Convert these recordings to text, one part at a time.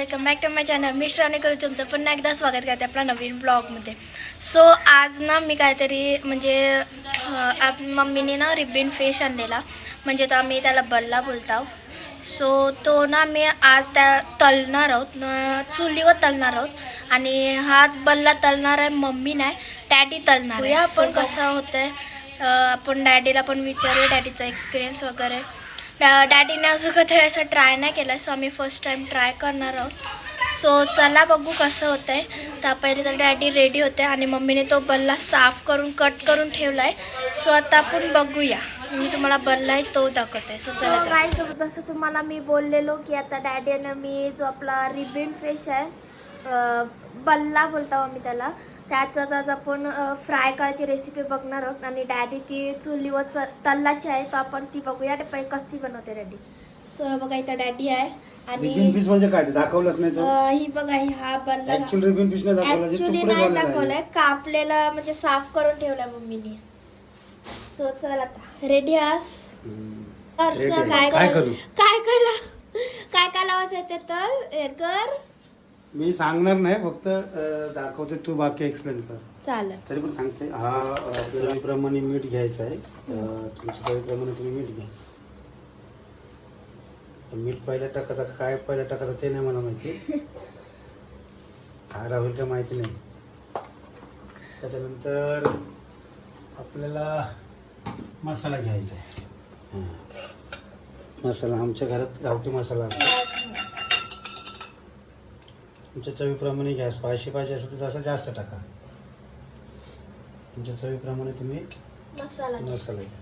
Welcome back to my channel. मी श्रावणी करू तुमचं पुन्हा एकदा स्वागत करते आपल्या नवीन ब्लॉगमध्ये. सो आज ना मी काहीतरी म्हणजे आप मम्मीने ना रिबिन फिश आणलेला. म्हणजे तो आम्ही त्याला बल्ला बोलतो सो तो ना मी आज त्या तलणार आहोत. न चुलीवर तलणार आहोत. आणि हा बल्ला तलणार आहे मम्मी नाही डॅडी तलणार आहे. आपण. कसं होतंय अं, आपण डॅडीला पण विचारूया डॅडीचा एक्सपिरियन्स वगैरे. डॅडीने अजून कधी असं ट्राय नाही केलं सो आम्ही फर्स्ट टाईम ट्राय करणार आहोत. सो चला बघू कसं होतं आहे तर पहिले तर डॅडी रेडी होते आणि मम्मीने तो बल्ला साफ करून कट करून ठेवला आहे सो आता आपण बघूया. मी तुम्हाला बल्ला आहे तो दाखवते. सो चला काय जसं तुम्हाला मी बोललेलो की आता डॅडीनं मी जो आपला रिबिन फिश आहे बल्ला बोलतो आम्ही त्याला. त्याचाच आज आपण फ्राय करायची रेसिपी बघणार आहोत. आणि डॅडी ती चुलीवर च तल्लाची आहे तर आपण ती बघूया. पहिले कशी बनवते डॅडी सो बघा इथं डॅडी आहे. रिबिन आणि म्हणजे काय? ते दाखवलंच नाही तो. ही बघा ही हा बल्ला ऍक्च्युअल रिबिन नाही दाखवला जे ऍक्च्युली तुकडे नाही झालेले दाखवलंय. आहे कापलेला म्हणजे साफ करून ठेवलाय मम्मीने. सो चल आता. रेडी हम्म. चल, आहे. काय करू? काय करा? काय काय लावायचं ते तर? हे कर. मी सांगणार नाही फक्त अं, दाखवते तू बाकी एक्सप्लेन कर. चालेल. तरी पण सांगते हा अं, चवीप्रमाणे मीठ घ्यायचं आहे. अं, तुमच्या चवीप्रमाणे तुम्ही मीठ घ्या. तर मीठ पहिल्या टाकायचं का काय पहिल्या टाकायचं ते नाही मला माहिती. काय राहील का माहिती नाही. त्याच्यानंतर आपल्याला मसाला घ्यायचा आहे. हां. मसाला आमच्या घरात गावठी मसाला असतो. तुमच्या चवीप्रमाणे घ्या. स्पायसी पाहिजे असेल तर जसं जास्त टाका. तुमच्या चवीप्रमाणे तुम्ही मसाला घ्या.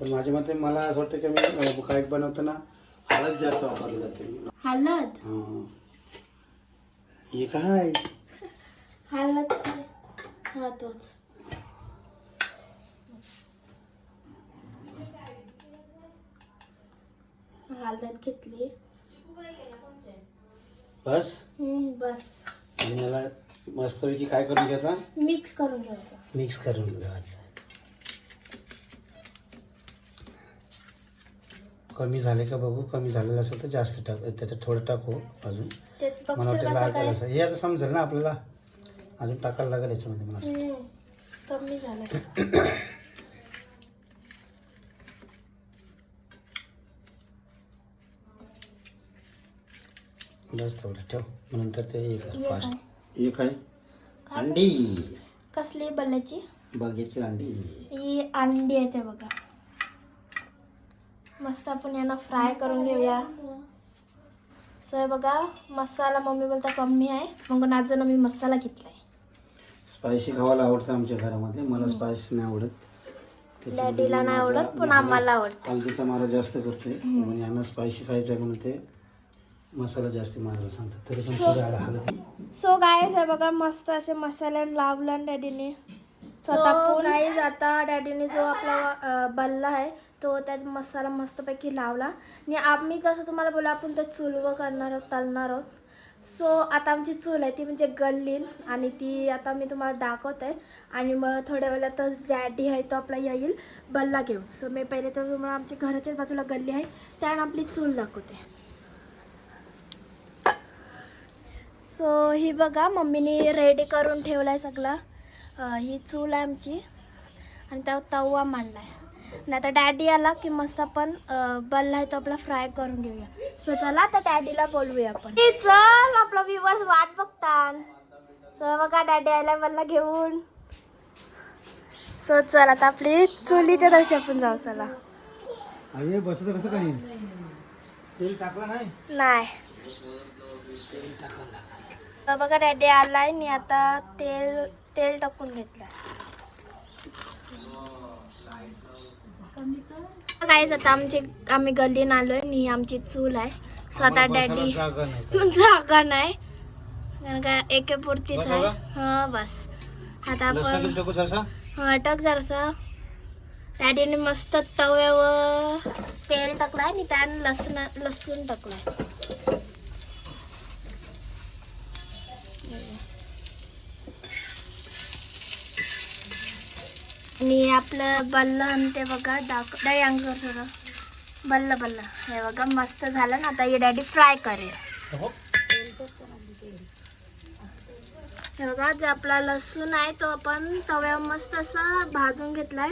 पण माझ्या मते मला असं वाटतं की मी काय बनवताना हळद जास्त वापरली जाते. हळद? हां. हे काय? हळद हा तोच. हळद घेतली. बस? हम्म, बस. आणि याला मस्तपैकी काय करून घ्यायचा? मिक्स करून घ्यायचं. मिक्स करून घ्यायचं. कमी झाले का बघू? कमी झालेलं असेल तर जास्त टाक त्याच्यात थोडं टाकू अजून. ते मला बघशील वाटतं कसं काय? असं हे आता समजेल ना आपल्याला? अजून टाकायला लागेल याच्यामध्ये मला. हम्म, कमी झालं. बस थोडं ठेव नंतर ते हे फास्ट हे काय? अंडी. कसली बल्ल्याची बघ्याची अंडी. ही अंडी आहे ते बघा. मस्त आपण यांना फ्राय करून घेऊया. सो हे बघा मसाला मम्मी बोलता कमी आहे मग आज मी मसाला घेतलाय. स्पायसी खावायला आवडतं आमच्या घरामध्ये मला स्पायसी नाही आवडत. डॅडीला मी नाही आवडत पण आम्हाला आवडतं. हळदीचा मारा जास्त करतोय. म्हणून यांना स्पायसी खायचं आहे म्हणून ते मसाला जास्त मारायला सांगतात. तरी पण पुढे आला हळद सो गाय हे बघा मस्त असे मसाले लावला डॅडीने स्वतः गाईज आता डॅडीने जो आपला अं, बल्ला आहे तो त्यात मसाला मस्तपैकी लावला. आणि आम्ही जसं तुम्हाला बोला आपण ते चुलवं करणार आहोत तलणार आहोत. सो आता आमची चूल आहे ती म्हणजे गल्लीन. आणि ती आता मी तुम्हाला दाखवत. आहे आणि मग थोड्या वेळातच डॅडी आहे तो आपला येईल बल्ला घेऊन. सो मी पहिले तर तुम्हाला आमच्या घराच्याच बाजूला गल्ली आहे त्यानं आपली चूल दाखवते. सो ही बघा मम्मीने रेडी करून ठेवला आहे सगळा ही चूल आहे आमची. आणि त्यावर तवा मांडला आहे आणि आता डॅडी आला की मस्त आपण बल्ला आहे तो आपला फ्राय करून घेऊया. सो चला आता डॅडीला बोलवूया आपण. चल आपला व्ह्युअर्स वाट बघतात सो बघा डॅडी आला बल्ला घेऊन. सो चल आता आपली चुलीच्या दर्शी आपण जाऊ चला. अरे बसायचं कसं काही? तेल टाकलं नाही? नाही. तर बघा डॅडी आलाय आणि आता तेल तेल टाकून घेतलंय. काहीच आता आमची आम्ही गल्लीन आलोय आणि ही आमची चूल आहे. सो आता डॅडी जागा नाही कारण का एके पुरतीच आहे. हा बस. आता आपण हा टाक जरासा. डॅडीने मस्त तव्यावर तेल टाकलाय आणि त्यानं लसूण लसूण टाकलाय. आणि आपलं बल्ल ते बघा दाख डॅडी अंग थोडं बल्ल बल्ल. हे बघा मस्त झालं ना. आता हे डॅडी फ्राय करेल. हो. हे बघा जे आपला लसूण आहे तो आपण तव्यावर मस्त असा भाजून घेतलाय.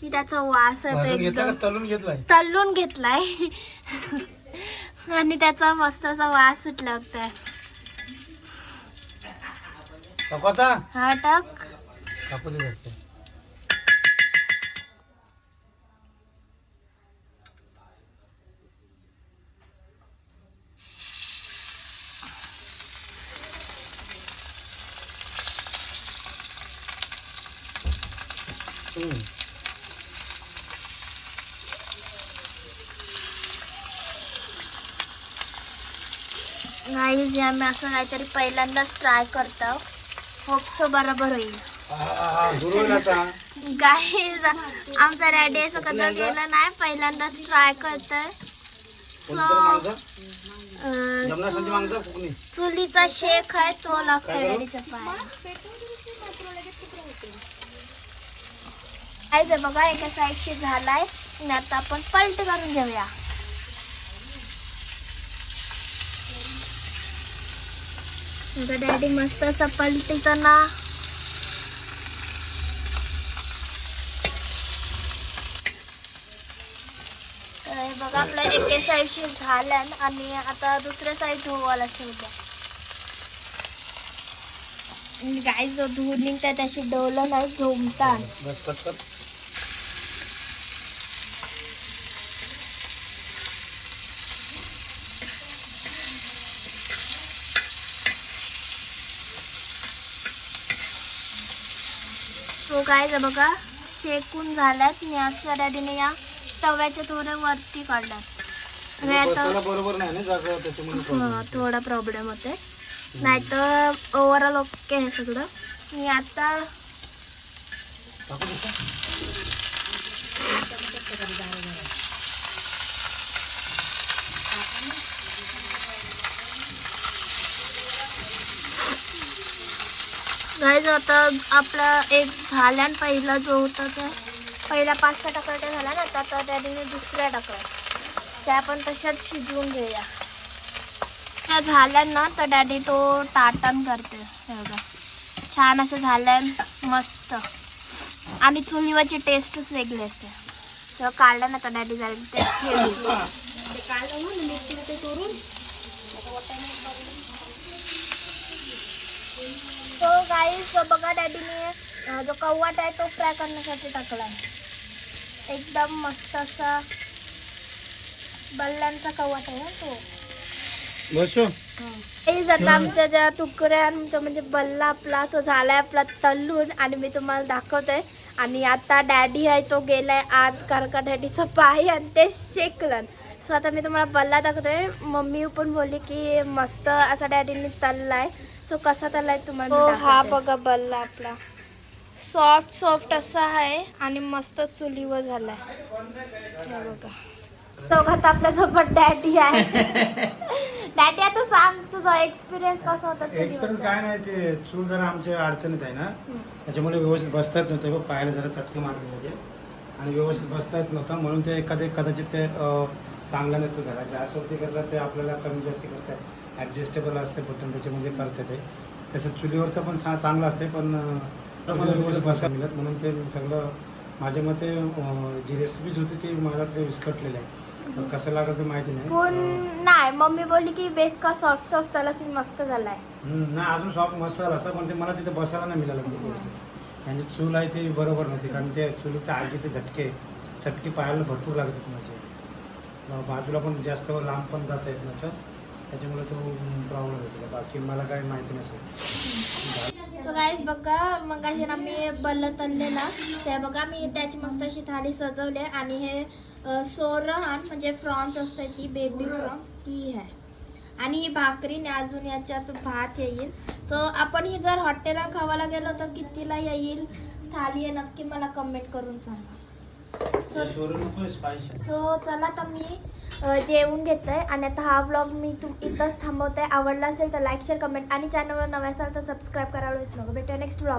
की त्याचा वास येतो भाजून घेतला एकदम. का तळून घेतलाय. आणि त्याचा मस्त असा वास सुटला होता हा टाक. नाही जे आम्ही असं काहीतरी पहिल्यांदाच ट्राय करतो. होप सो बरोबर होईल. गाईज आमचा डॅडी असं कधी केलं नाही पहिल्यांदाच ट्राय करतोय. फुकणी चुलीचा शेक आहे तो लागतोय काय करू? डॅडीच्या पायाला काय बघा एका साईडची झालाय. आणि आता आपण पलट करून घेऊया. डॅडी मस्त असं पलटीचं ना बघा आपल्या एके साईडची झाल्यान आणि आता दुसऱ्या साईड धुवायला ठेवल्या गाय जो धुवून निघतात त्याशी डोलं नाही झोमतात तो काय बघा? शेकून झाल्यात मी अशा डॅडीने या तव्याच्या थोड्या वरती काढल्यात आणि आता हा. थोडा प्रॉब्लेम होते नाहीतर ओव्हरऑल ओके आहे सगळं. मी आता टाकू देता? गाईज आता आपला एक झाला पहिला जो होता तो पहिला पाच सहा टाकळ्या झाला ना आता त्याने डॅडीने दुसऱ्या टाकल्या त्या आपण तशाच शिजवून घेऊया. त्या झाल्या ना तर डॅडी तो टाटन करते हे बघा. छान असं झाल्यान मस्त. आणि चुलीवरची टेस्टच वेगळी असते. तेव्हा काढलं ना तर डॅडी जाईल ते ठेवली तो गाईस बघा डॅडीने जो कव्वाट आहे तो फ्राय करण्यासाठी टाकला एकदम मस्त असा बल्ल्यांचा कव्वाट आहे ना तो. आमच्या ज्या तुकड्या आमचा म्हणजे बल्ला आपला तो झालाय आपला तल्लून आणि मी तुम्हाला दाखवते आणि आता डॅडी आहे तो गेलाय आज कारण का डॅडीचं पाय आणि ते शेकलं. सो आता मी तुम्हाला बल्ला दाखवते मम्मी पण बोलली की मस्त असा डॅडीने तल्लाय. सो कसा तल्लाय तुम्हाला हो, हा बघा बल्ला आपला. सॉफ्ट सॉफ्ट असा आहे आणि मस्त चुलीवर झालाय. हे बघा. दोघात आपल्यासोबत डॅडी आहे. डॅडी आता सांग तुझा एक्सपिरियन्स कसा होता एक्सपिरियन्स? काय नाही ते चूल जरा आमच्या अडचणीत आहे ना. त्याच्यामुळे व्यवस्थित बसता येत नव्हतं. बघ, पायाला जरा चटके मारले म्हणजे आणि व्यवस्थित बसता येत नव्हतं. म्हणून ते एखादे कदाचित ते चांगलं नसतं झाला. गॅसवरती कसं ते आपल्याला कमी जास्त करतात ॲडजस्टेबल असते बटन त्याच्यामध्ये करते ते. तसं चुलीवरचं पण चा चांगलं असते पण बसायला मिळत. म्हणून ते सगळं माझ्या मते जी रेसिपीज होती ती मला ते विस्कटलेली आहे पण कसं लागलं ते माहिती नाही. नाही मम्मी बोलली की बेस का सॉफ्ट सॉफ्ट त्यालाच मी मस्त झालाय. हम्म, नाही अजून सॉफ्ट मसाला असं पण ते मला तिथे बसायला नाही मिळालं म्हणजे व्यवस्थित. त्यांची चूल आहे ती बरोबर नव्हती कारण ते चुलीचे आगीचे झटके चटके पायाला भरपूर लागत होते माझे. मग बाजूला पण जास्त लांब पण जाता येत नव्हतं. त्याच्यामुळे तो प्रॉब्लेम होतो. बाकी मला काही माहिती नसेल सो गाईज बघा मग अशी ना मी बल्ल तळलेला ते बघा मी त्याची मस्त अशी थाळी सजवली आणि हे सोरहान म्हणजे फ्रॉन्स असते ती बेबी फ्रॉन्स ती आहे. आणि ही भाकरी आणि अजून याच्यात भात येईल. सो आपण ही जर हॉटेलला खावायला गेलो तर कितीला येईल? थाली आहे नक्की मला कमेंट करून सांगा. सो स्पायसी सो चला तर मी जेवून जेवून आहे आणि आता हा व्लॉग मी तुम इथंच आहे आवडला असेल तर लाईक शेअर कमेंट आणि चॅनलवर नव्या असाल तर सबस्क्राईब करायला विसरू नका. भेटूया नेक्स्ट व्लॉग